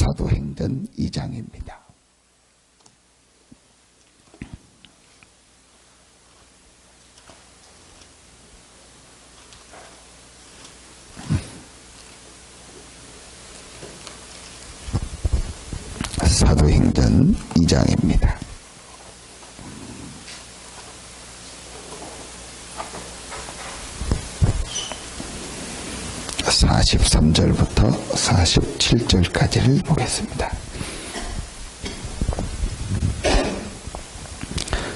사도행전 2장입니다. 사도행전 2장입니다. 43절부터 47절까지를 보겠습니다.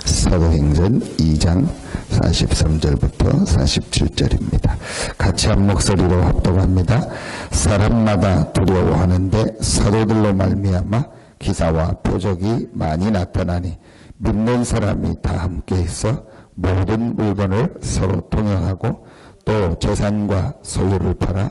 사도행전 2장 43절부터 47절입니다. 같이 한 목소리로 합독합니다. 사람마다 두려워하는데 사도들로 말미암아 기사와 표적이 많이 나타나니 믿는 사람이 다 함께 있어 모든 물건을 서로 통용하고 또 재산과 소유를 팔아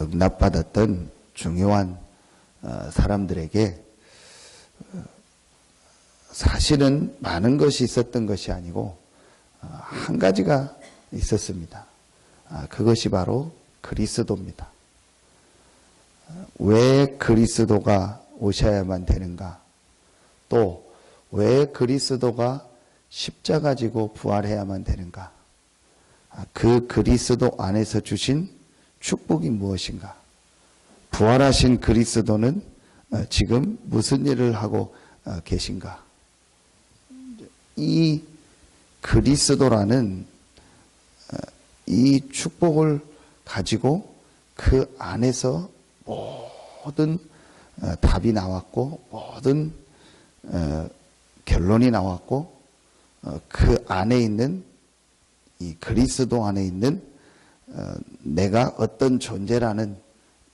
응답받았던 중요한 어, 사람들에게 어, 사실은 많은 것이 있었던 것이 아니고 한 가지가 있었습니다. 아, 그것이 바로 그리스도입니다. 왜 그리스도가 오셔야만 되는가? 또 왜 그리스도가 십자가 지고 부활해야만 되는가? 아, 그 그리스도 안에서 주신 축복이 무엇인가? 부활하신 그리스도는 어, 지금 무슨 일을 하고 어, 계신가? 이 그리스도라는 어, 이 축복을 가지고 그 안에서 모든 답이 나왔고 모든 결론이 나왔고 그 안에 있는 이 그리스도 안에 있는 어, 내가 어떤 존재라는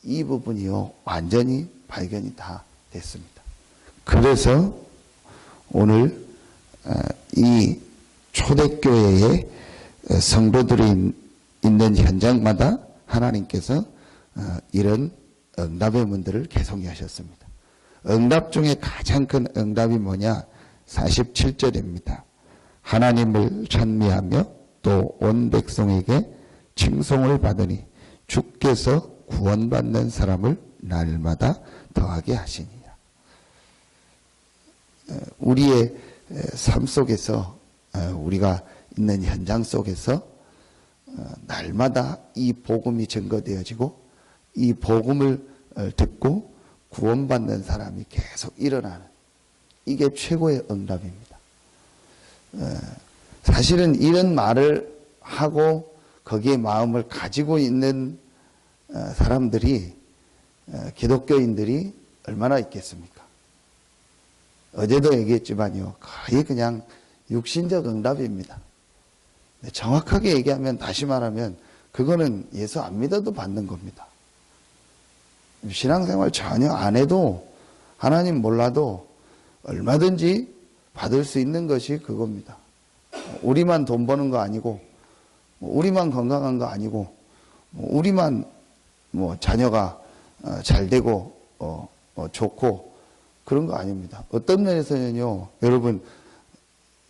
이 부분이요 완전히 발견이 다 됐습니다. 그래서 오늘 어, 이 초대교회의 성도들이 있는 현장마다 하나님께서 어, 이런 응답의 문들을 개송히 하셨습니다. 응답 중에 가장 큰 응답이 뭐냐? 47절입니다. 하나님을 찬미하며 또 온 백성에게 칭송을 받으니 주께서 구원받는 사람을 날마다 더하게 하시니라. 우리의 삶 속에서 우리가 있는 현장 속에서 어, 날마다 이 복음이 증거되어지고 이 복음을 어, 듣고 구원받는 사람이 계속 일어나는 이게 최고의 응답입니다. 사실은 이런 말을 하고 거기에 마음을 가지고 있는 어, 사람들이 어, 기독교인들이 얼마나 있겠습니까? 어제도 얘기했지만요. 거의 그냥 육신적 응답입니다. 정확하게 얘기하면 다시 말하면 그거는 예수 안 믿어도 받는 겁니다. 신앙생활 전혀 안 해도 하나님 몰라도 얼마든지 받을 수 있는 것이 그겁니다. 우리만 돈 버는 거 아니고, 뭐 우리만 건강한 거 아니고, 뭐 우리만 뭐 자녀가 어, 잘 되고, 어, 어, 좋고, 그런 거 아닙니다. 어떤 면에서는요, 여러분,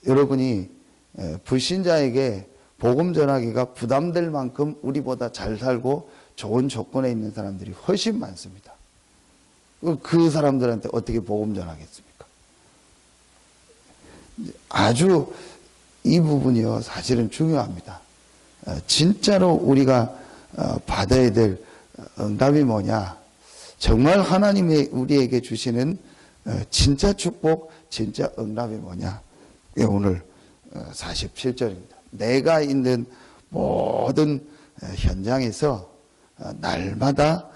여러분이 불신자에게 복음 전하기가 부담될 만큼 우리보다 잘 살고 좋은 조건에 있는 사람들이 훨씬 많습니다. 그 사람들한테 어떻게 복음 전하겠습니까? 아주 이 부분이요, 사실은 중요합니다. 어, 진짜로 우리가 어, 받아야 될 응답이 뭐냐? 정말 하나님이 우리에게 주시는 어, 진짜 축복, 진짜 응답이 뭐냐? 오늘 47절입니다. 내가 있는 모든 현장에서 날마다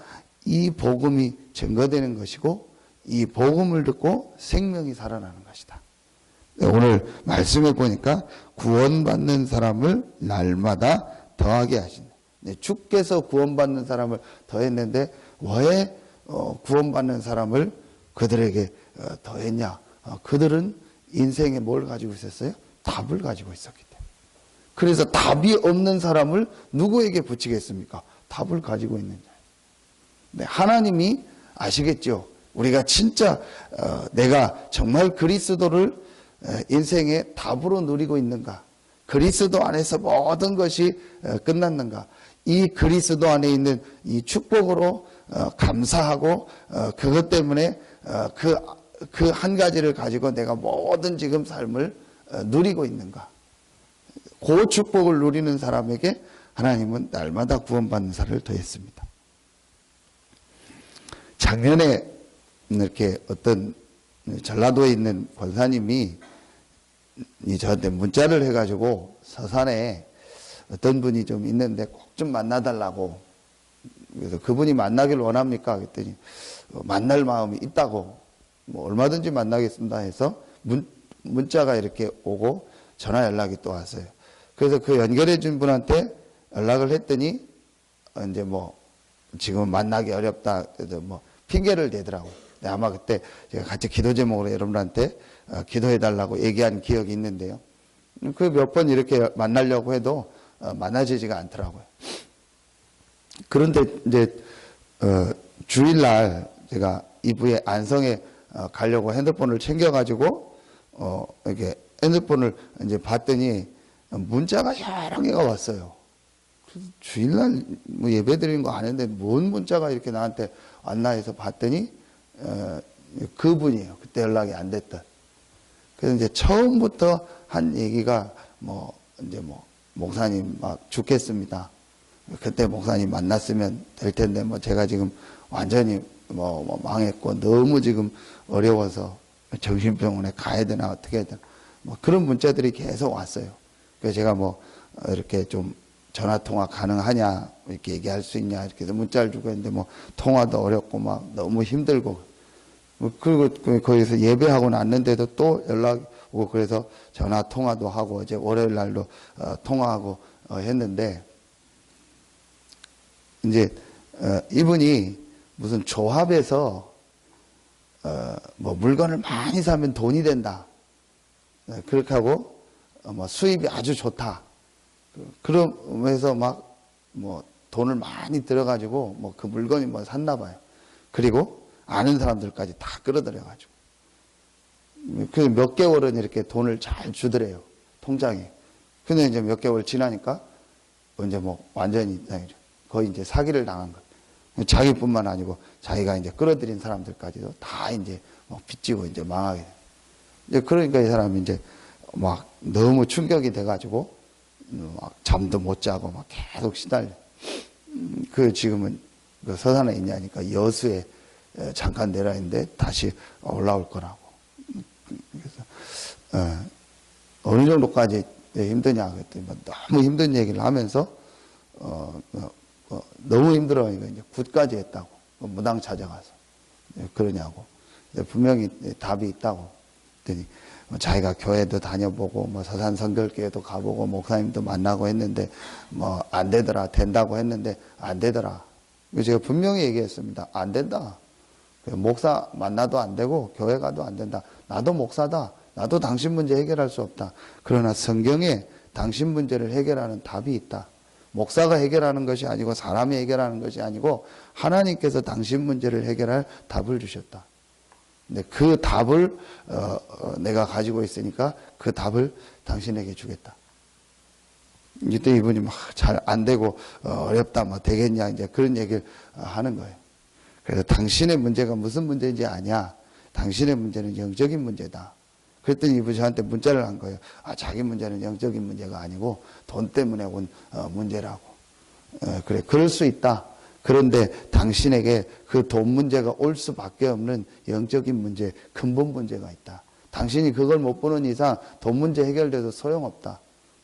이 복음이 증거되는 것이고 이 복음을 듣고 생명이 살아나는 것이다. 네, 오늘 말씀을 보니까 구원받는 사람을 날마다 더하게 하신다. 네, 주께서 구원받는 사람을 더했는데 왜 어, 구원받는 사람을 그들에게 어, 더했냐? 어, 그들은 인생에 뭘 가지고 있었어요? 답을 가지고 있었기 때문에. 그래서 답이 없는 사람을 누구에게 붙이겠습니까? 답을 가지고 있는 자. 네, 하나님이 아시겠죠? 우리가 진짜 어, 내가 정말 그리스도를 어, 인생의 답으로 누리고 있는가? 그리스도 안에서 모든 것이 어, 끝났는가? 이 그리스도 안에 있는 이 축복으로 어, 감사하고 어, 그것 때문에 그 그 한 가지를 가지고 내가 모든 지금 삶을 어, 누리고 있는가? 그 축복을 누리는 사람에게 하나님은 날마다 구원받는 살을 더했습니다. 작년에 이렇게 어떤 전라도에 있는 권사님이 이 저한테 문자를 해가지고 서산에 어떤 분이 좀 있는데 꼭 좀 만나달라고 그래서 그분이 만나길 원합니까? 그랬더니 어, 만날 마음이 있다고 뭐 얼마든지 만나겠습니다 해서 문, 문자가 이렇게 오고 전화 연락이 또 왔어요. 그래서 그 연결해 준 분한테 연락을 했더니 어, 이제 뭐 지금 만나기 어렵다 그래서 뭐 핑계를 대더라고. 네, 아마 그때 제가 같이 기도 제목으로 여러분한테 어, 기도해 달라고 얘기한 기억이 있는데요. 그 몇 번 이렇게 만나려고 해도 어, 만나지지가 않더라고요. 그런데 이제 어, 주일날 제가 이부에 안성에 어, 가려고 핸드폰을 챙겨가지고 어, 이렇게 핸드폰을 이제 봤더니 문자가 여러 개가 왔어요. 주일날 뭐 예배 드리는 거 아는데 뭔 문자가 이렇게 나한테 왔나 해서 봤더니 어, 그분이에요. 그때 연락이 안 됐던. 그래서 이제 처음부터 한 얘기가 뭐 이제 뭐 목사님 막 죽겠습니다. 그때 목사님 만났으면 될 텐데 뭐 제가 지금 완전히 뭐, 뭐 망했고 너무 지금 어려워서 정신병원에 가야 되나 어떻게 해야 되나 뭐 그런 문자들이 계속 왔어요. 그래서 제가 뭐 이렇게 좀 전화 통화 가능하냐 이렇게 얘기할 수 있냐 이렇게 해서 문자를 주고 했는데 뭐 통화도 어렵고 막 너무 힘들고 뭐 그리고 그 거기서 예배하고 났는데도 또 연락 오고 그래서 전화 통화도 하고 어제 월요일 날도 어, 통화하고 어, 했는데 이제 어, 이분이 무슨 조합에서 어, 뭐 물건을 많이 사면 돈이 된다. 네, 그렇게 하고 어, 뭐 수입이 아주 좋다. 그- 그러면서 막 뭐 돈을 많이 들어가지고 뭐 그 물건이 뭐 샀나 봐요. 그리고 아는 사람들까지 다 끌어들여가지고 그 몇 개월은 이렇게 돈을 잘 주더래요 통장에. 근데 이제 몇 개월 지나니까 이제 뭐 완전히 거의 이제 사기를 당한 거. 자기뿐만 아니고 자기가 이제 끌어들인 사람들까지도 다 이제 뭐 빚지고 이제 망하게 돼. 이제 그러니까 이 사람이 이제 막 너무 충격이 돼가지고 막 잠도 못 자고 막 계속 시달려. 음, 그 지금은 그 서산에 있냐니까 여수에 에, 잠깐 내려 있는데 다시 올라올 거라고. 음, 그래서 어, 어느 정도까지 힘드냐 그랬더니 뭐 너무 힘든 얘기를 하면서 어, 어, 어, 너무 힘들어하니까 이제 굿까지 했다고. 그 무당 찾아가서. 예, 그러냐고. 분명히 답이 있다고. 그랬더니 뭐 자기가 교회도 다녀보고 뭐 서산 성결교회도 가보고 목사님도 만나고 했는데 뭐 안 되더라 된다고 했는데 안 되더라. 제가 분명히 얘기했습니다. 안 된다. 그 목사 만나도 안 되고 교회 가도 안 된다 나도 목사다 나도 당신 문제 해결할 수 없다 그러나 성경에 당신 문제를 해결하는 답이 있다 목사가 해결하는 것이 아니고 사람이 해결하는 것이 아니고 하나님께서 당신 문제를 해결할 답을 주셨다. 근데 그 답을 어, 어, 내가 가지고 있으니까 그 답을 당신에게 주겠다. 이때 이분이 막 잘 안 되고 어, 렵다 뭐 되겠냐 이제 그런 얘기를 어, 하는 거예요. 그래서 당신의 문제가 무슨 문제인지 아냐? 당신의 문제는 영적인 문제다. 그랬더니 이분이 저한테 문자를 한 거예요. 아, 자기 문제는 영적인 문제가 아니고 돈 때문에 온 어, 문제라고. 어, 그래, 그럴 수 있다. 그런데 당신에게 그 돈 문제가 올 수밖에 없는 영적인 문제, 근본 문제가 있다. 당신이 그걸 못 보는 이상 돈 문제 해결돼도 소용없다.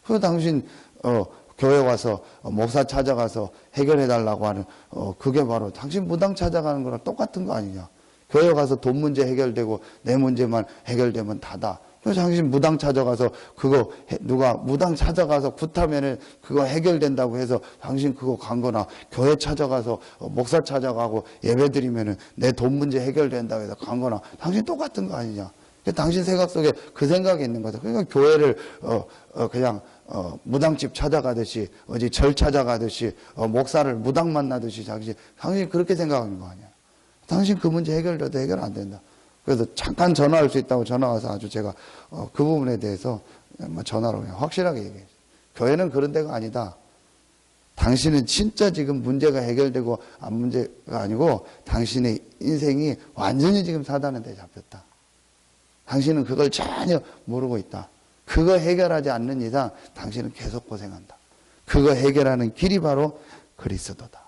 그 당신 어, 교회 와서 어, 목사 찾아가서 해결해 달라고 하는 어, 그게 바로 당신 무당 찾아가는 거랑 똑같은 거 아니냐. 교회 가서 돈 문제 해결되고 내 문제만 해결되면 다다. 그래서 당신 무당 찾아가서 그거 해- 누가 무당 찾아가서 굿하면은 그거 해결된다고 해서 당신 그거 간 거나 교회 찾아가서 어, 목사 찾아가고 예배 드리면은 내 돈 문제 해결된다고 해서 간 거나 당신 똑같은 거 아니냐. 그러니까 당신 생각 속에 그 생각이 있는 거죠. 그러니까 교회를 어, 어, 그냥 어, 무당집 찾아가듯이 어디 절 찾아가듯이 어, 목사를 무당 만나듯이 당신 당신 그렇게 생각하는 거 아니야. 당신 그 문제 해결돼도 해결 안 된다. 그래서 잠깐 전화할 수 있다고 전화 와서 아주 제가 어, 그 부분에 대해서 뭐 전화로 그냥 확실하게 얘기해요. 교회는 그런 데가 아니다. 당신은 진짜 지금 문제가 해결되고 안 문제가 아니고 당신의 인생이 완전히 지금 사단에 대 잡혔다. 당신은 그걸 전혀 모르고 있다. 그거 해결하지 않는 이상 당신은 계속 고생한다. 그거 해결하는 길이 바로 그리스도다.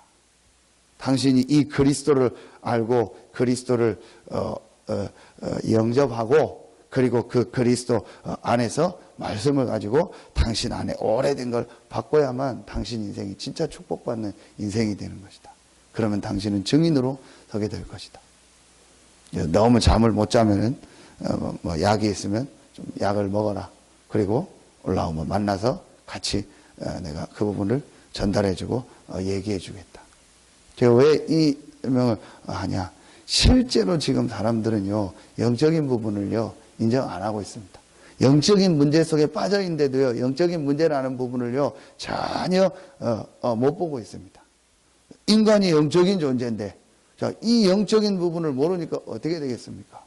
당신이 이 그리스도를 알고 그리스도를 어, 어, 어, 영접하고 그리고 그 그리스도 어, 안에서 말씀을 가지고 당신 안에 오래된 걸 바꿔야만 당신 인생이 진짜 축복받는 인생이 되는 것이다. 그러면 당신은 증인으로 서게 될 것이다. 너무 잠을 못 자면은 어, 뭐 약이 있으면 좀 약을 먹어라. 그리고 올라오면 만나서 같이 어, 내가 그 부분을 전달해주고 어, 얘기해주겠다. 제가 왜이 설명을 하냐? 실제로 지금 사람들은요 영적인 부분을요 인정 안 하고 있습니다. 영적인 문제 속에 빠져 있는데도요 영적인 문제라는 부분을요 전혀 어, 어, 못 보고 있습니다. 인간이 영적인 존재인데 자, 이 영적인 부분을 모르니까 어떻게 되겠습니까?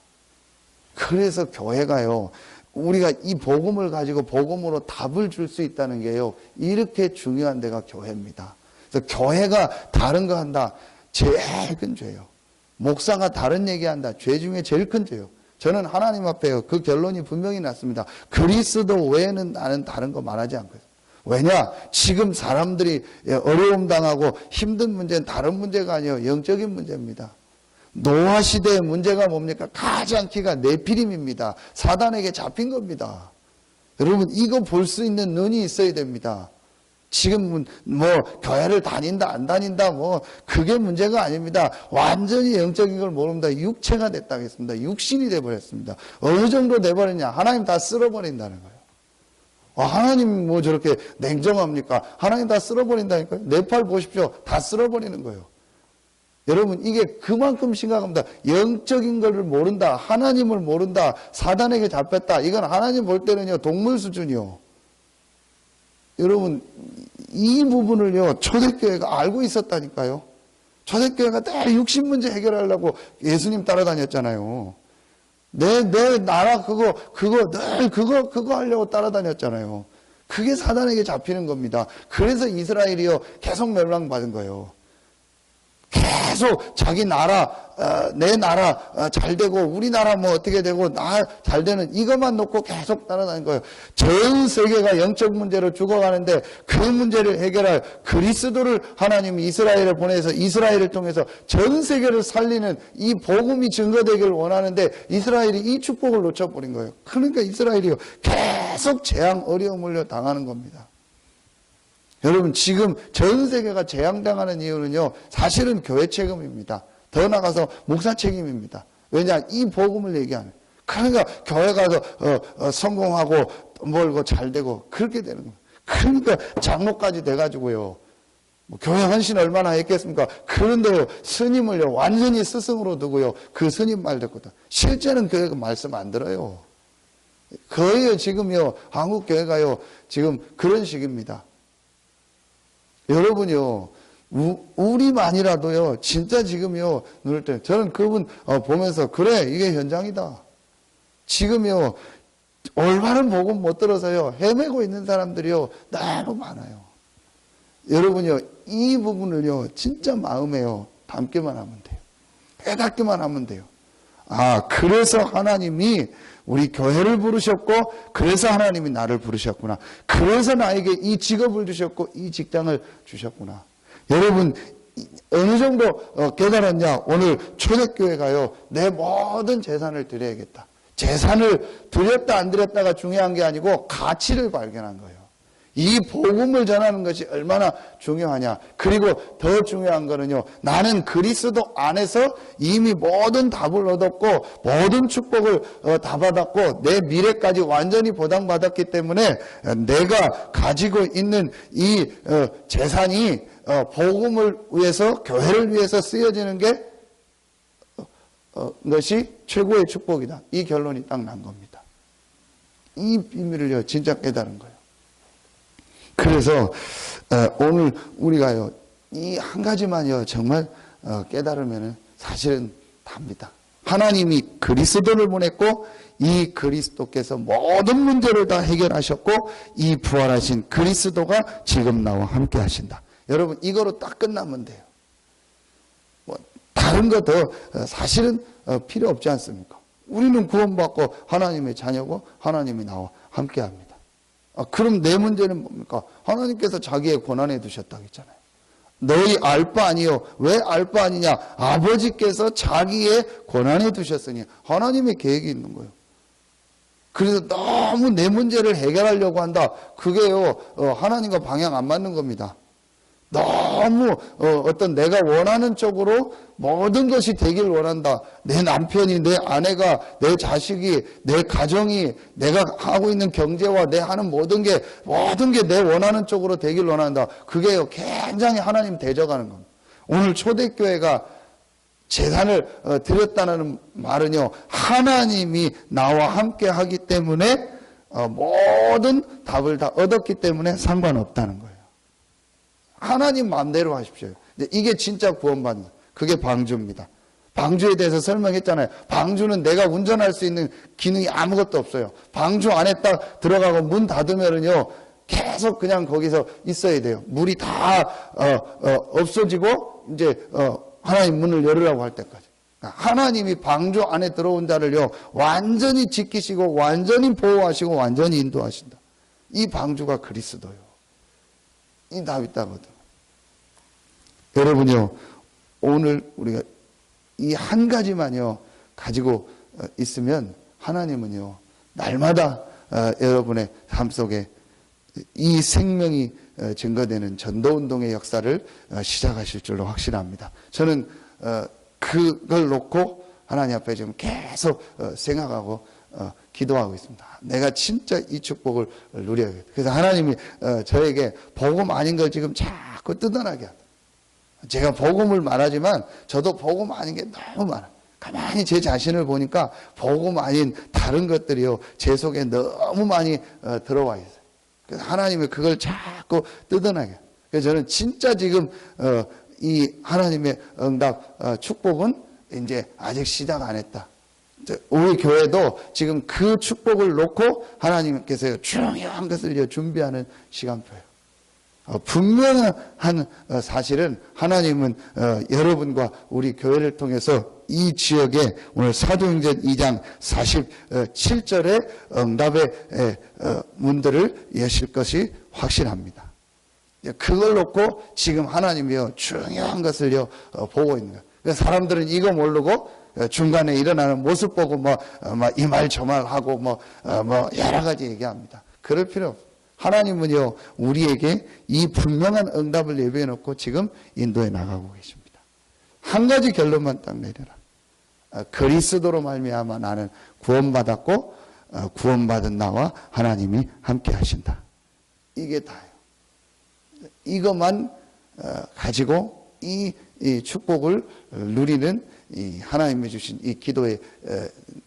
그래서 교회가요, 우리가 이 복음을 가지고 복음으로 답을 줄 수 있다는 게요, 이렇게 중요한 데가 교회입니다. 그래서 교회가 다른 거 한다. 제일 큰 죄요. 목사가 다른 얘기한다. 죄 중에 제일 큰 죄요. 저는 하나님 앞에요. 그 결론이 분명히 났습니다. 그리스도 외에는 나는 다른 거 말하지 않거든요. 왜냐? 지금 사람들이 어려움 당하고 힘든 문제는 다른 문제가 아니에요. 영적인 문제입니다. 노아 시대의 문제가 뭡니까? 가장 키가 네피림입니다. 사단에게 잡힌 겁니다. 여러분 이거 볼 수 있는 눈이 있어야 됩니다. 지금 뭐 교회를 다닌다 안 다닌다 뭐 그게 문제가 아닙니다. 완전히 영적인 걸 모릅니다. 육체가 됐다겠습니다. 육신이 돼 버렸습니다. 어느 정도 돼 버렸냐? 하나님 다 쓸어 버린다는 거예요. 아, 하나님 뭐 저렇게 냉정합니까? 하나님 다 쓸어버린다니까요. 내 팔 보십시오. 다 쓸어버리는 거예요. 여러분, 이게 그만큼 심각합니다. 영적인 것을 모른다. 하나님을 모른다. 사단에게 잡혔다. 이건 하나님 볼 때는요, 동물 수준이요. 여러분, 이 부분을요, 초대교회가 알고 있었다니까요. 초대교회가 늘 육신 문제 해결하려고 예수님 따라다녔잖아요. 내, 내 나라 그거, 그거, 늘 그거, 그거 하려고 따라다녔잖아요. 그게 사단에게 잡히는 겁니다. 그래서 이스라엘이요, 계속 멸망받은 거예요. 계속 자기 나라, 어, 내 나라 어, 잘 되고 우리나라 뭐 어떻게 되고 나 잘 되는 이것만 놓고 계속 따라다닌 거예요. 전 세계가 영적 문제로 죽어가는데 그 문제를 해결할 그리스도를 하나님이 이스라엘을 보내서 이스라엘을 통해서 전 세계를 살리는 이 복음이 증거되기를 원하는데 이스라엘이 이 축복을 놓쳐버린 거예요. 그러니까 이스라엘이요 계속 재앙 어려움을 당하는 겁니다. 여러분 지금 전 세계가 재앙당하는 이유는요 사실은 교회 책임입니다. 더 나가서 목사 책임입니다. 왜냐 이 복음을 얘기하는. 그러니까 교회 가서 어, 어, 성공하고 멀고 잘 되고 그렇게 되는 거예요. 그러니까 장로까지 돼가지고요. 뭐 교회 헌신 얼마나 했겠습니까? 그런데요 스님을요 완전히 스승으로 두고요 그 스님 말 듣거든. 실제는 교회가 말씀 안 들어요. 거의 지금요 한국 교회가요 지금 그런 식입니다. 여러분요, 우, 우리만이라도요, 진짜 지금요, 눈을 때, 저는 그분 어, 보면서, 그래, 이게 현장이다. 지금요, 올바른 복음 못 들어서요, 헤매고 있는 사람들이요, 너무 많아요. 여러분요, 이 부분을요, 진짜 마음에요, 담기만 하면 돼요. 깨닫기만 하면 돼요. 아, 그래서 하나님이 우리 교회를 부르셨고, 그래서 하나님이 나를 부르셨구나. 그래서 나에게 이 직업을 주셨고, 이 직장을 주셨구나. 여러분, 어느 정도 어, 깨달았냐? 오늘 초대교회 가요. 내 모든 재산을 드려야겠다. 재산을 드렸다 안 드렸다가 중요한 게 아니고 가치를 발견한 거예요. 이 복음을 전하는 것이 얼마나 중요하냐. 그리고 더 중요한 거는요. 나는 그리스도 안에서 이미 모든 답을 얻었고 모든 축복을 어, 다 받았고 내 미래까지 완전히 보장받았기 때문에 어, 내가 가지고 있는 이 어, 재산이 어, 복음을 위해서 교회를 위해서 쓰여지는 게 어, 것이 최고의 축복이다. 이 결론이 딱 난 겁니다. 이 비밀을요 진짜 깨달은 거예요. 그래서 어, 오늘 우리가요 이 한 가지만요 정말 어, 깨달으면 사실은 답니다. 하나님이 그리스도를 보냈고 이 그리스도께서 모든 문제를 다 해결하셨고 이 부활하신 그리스도가 지금 나와 함께 하신다. 여러분 이거로 딱 끝나면 돼요. 뭐 다른 사실은 어, 필요 없지 않습니까? 우리는 구원받고 하나님의 자녀고 하나님이 나와 함께 합니다. 아, 그럼 내 문제는 뭡니까? 하나님께서 자기의 권한에 두셨다고 했잖아요. 너희 알 바 아니요. 왜 알 바 아니냐? 아버지께서 자기의 권한에 두셨으니 하나님의 계획이 있는 거예요. 그래서 너무 내 문제를 해결하려고 한다. 그게요, 어, 하나님과 방향 안 맞는 겁니다. 너무 어, 떤 내가 원하는 쪽으로 모든 것이 되길 원한다. 내 남편이, 내 아내가, 내 자식이, 내 가정이, 내가 하고 있는 경제와 내 하는 모든 게 모든 게 내 원하는 쪽으로 되길 원한다. 그게요 굉장히 하나님 대적하는 겁니다. 오늘 초대교회가 재산을 어, 드렸다는 말은요 하나님이 나와 함께 하기 때문에 어, 모든 답을 다 얻었기 때문에 상관없다는 거예요. 하나님 마음대로 하십시오. 이게 진짜 구원받는 그게 방주입니다. 방주에 대해서 설명했잖아요. 방주는 내가 운전할 수 있는 기능이 아무것도 없어요. 방주 안에 딱 들어가고 문 닫으면은요, 계속 그냥 거기서 있어야 돼요. 물이 다 어, 어, 없어지고 이제 어, 하나님 문을 열으라고 할 때까지. 그러니까 하나님이 방주 안에 들어온 자를요 완전히 지키시고 완전히 보호하시고 완전히 인도하신다. 이 방주가 그리스도요. 이 다윗다거든. 여러분요 오늘 우리가 이 한 가지만요 가지고 어, 있으면 하나님은요 날마다 어, 여러분의 삶 속에 이 생명이 어, 증거되는 전도운동의 역사를 시작하실 줄로 확신합니다. 저는 그걸 놓고 하나님 앞에 지금 계속 생각하고 기도하고 있습니다. 내가 진짜 이 축복을 누려야겠다. 그래서 하나님이 저에게 복음 아닌 걸 지금 자꾸 뜯어나게 합니다. 제가 복음을 말하지만 저도 복음 아닌 게 너무 많아요. 가만히 제 자신을 보니까 복음 아닌 다른 것들이요 제 속에 너무 많이 어, 들어와 있어요. 그래서 하나님이 그걸 자꾸 뜯어나게. 그래서 저는 진짜 지금 어, 이 하나님의 응답 어, 축복은 이제 아직 시작 안 했다. 우리 교회도 지금 그 축복을 놓고 하나님께서 중요한 것을 준비하는 시간표예요. 어, 분명한 어, 사실은 하나님은 어, 여러분과 우리 교회를 통해서 이 지역에 오늘 사도행전 2장 47절의 응답의 문들을 여실 것이 확실합니다. 그걸 놓고 지금 하나님이요 중요한 것을요 보고 있는 거예요. 사람들은 이거 모르고 중간에 일어나는 모습 보고 뭐 이 말 저 말 하고 뭐, 뭐 여러 가지 얘기합니다. 그럴 필요 없어요. 하나님은요, 우리에게 이 분명한 응답을 예배해 놓고 지금 인도에 나가고 계십니다. 한 가지 결론만 딱 내려라. 아, 그리스도로 말미암아 나는 구원받았고 어, 구원받은 나와 하나님이 함께 하신다. 이게 다예요. 이것만 어, 가지고 이, 축복을 누리는 하나님이 주신 이 기도의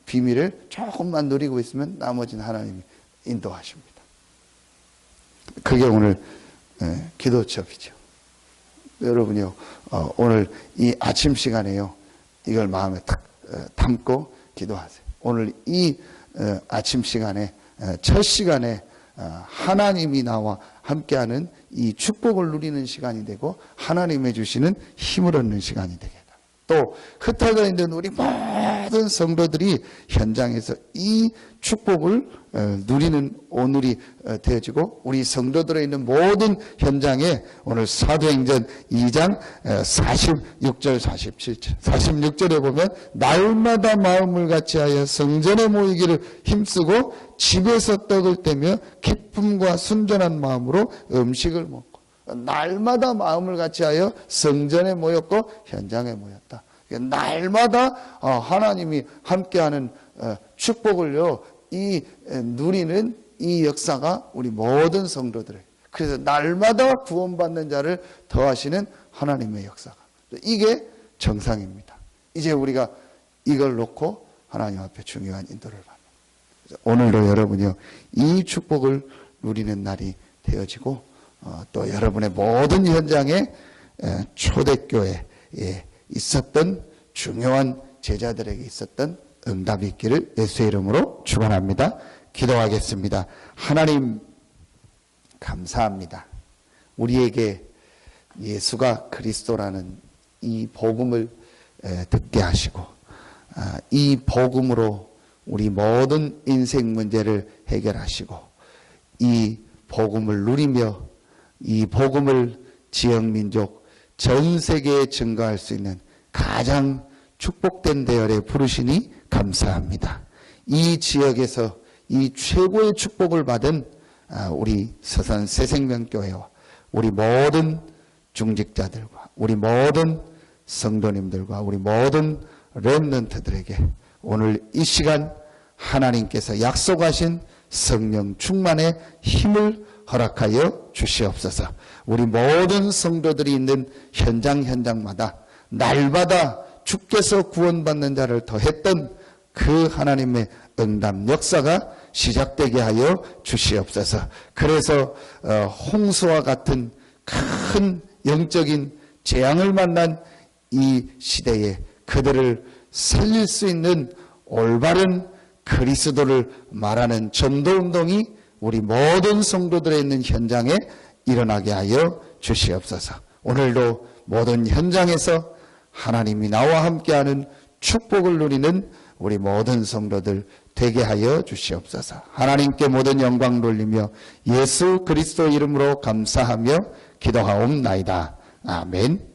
비밀을 조금만 누리고 있으면 나머지는 하나님이 인도하십니다. 그게 오늘 기도 첩이죠. 여러분요, 어, 오늘 이 아침 시간에요, 이걸 마음에 탁 담고 기도하세요. 오늘 이 아침 시간에, 첫 시간에 어, 하나님이 나와 함께하는 이 축복을 누리는 시간이 되고 하나님의 주시는 힘을 얻는 시간이 되겠다. 또 흩어져 있는 우리 모든 성도들이 현장에서 이 축복을 어, 누리는 오늘이 어, 되어지고 우리 성도들에 있는 모든 현장에 오늘 사도행전 2장 46절 47절 46절에 보면 날마다 마음을 같이하여 성전에 모이기를 힘쓰고 집에서 떡을 떼며 기쁨과 순전한 마음으로 음식을 먹고 날마다 마음을 같이하여 성전에 모였고 현장에 모였다. 날마다 어, 하나님이 함께하는 축복을요 이 누리는 이 역사가 우리 모든 성도들 그래서 날마다 구원받는 자를 더하시는 하나님의 역사가 이게 정상입니다. 이제 우리가 이걸 놓고 하나님 앞에 중요한 인도를 받는 오늘도 여러분이요 이 축복을 누리는 날이 되어지고 어, 또 여러분의 모든 현장에 초대교회에 있었던 중요한 제자들에게 있었던 응답이 있기를 예수의 이름으로 축원합니다. 기도하겠습니다. 하나님 감사합니다. 우리에게 예수가 그리스도라는 이 복음을 듣게 하시고 아, 이 복음으로 우리 모든 인생 문제를 해결하시고 이 복음을 누리며 이 복음을 지역 민족 전 세계에 증거할 수 있는 가장 축복된 대열에 부르시니 감사합니다. 이 지역에서 이 최고의 축복을 받은 아, 우리 서산 새생명교회와 우리 모든 중직자들과 우리 모든 성도님들과 우리 모든 렘넌트들에게 오늘 이 시간 하나님께서 약속하신 성령 충만의 힘을 허락하여 주시옵소서. 우리 모든 성도들이 있는 현장 현장마다 날마다 주께서 구원받는 자를 더했던 그 하나님의 응답 역사가 시작되게 하여 주시옵소서. 그래서 어, 홍수와 같은 큰 영적인 재앙을 만난 이 시대에 그들을 살릴 수 있는 올바른 그리스도를 말하는 전도 운동이 우리 모든 성도들에 있는 현장에 일어나게 하여 주시옵소서. 오늘도 모든 현장에서 하나님이 나와 함께하는 축복을 누리는 우리 모든 성도들 되게 하여 주시옵소서. 하나님께 모든 영광 돌리며 예수 그리스도 이름으로 감사하며 기도하옵나이다. 아멘.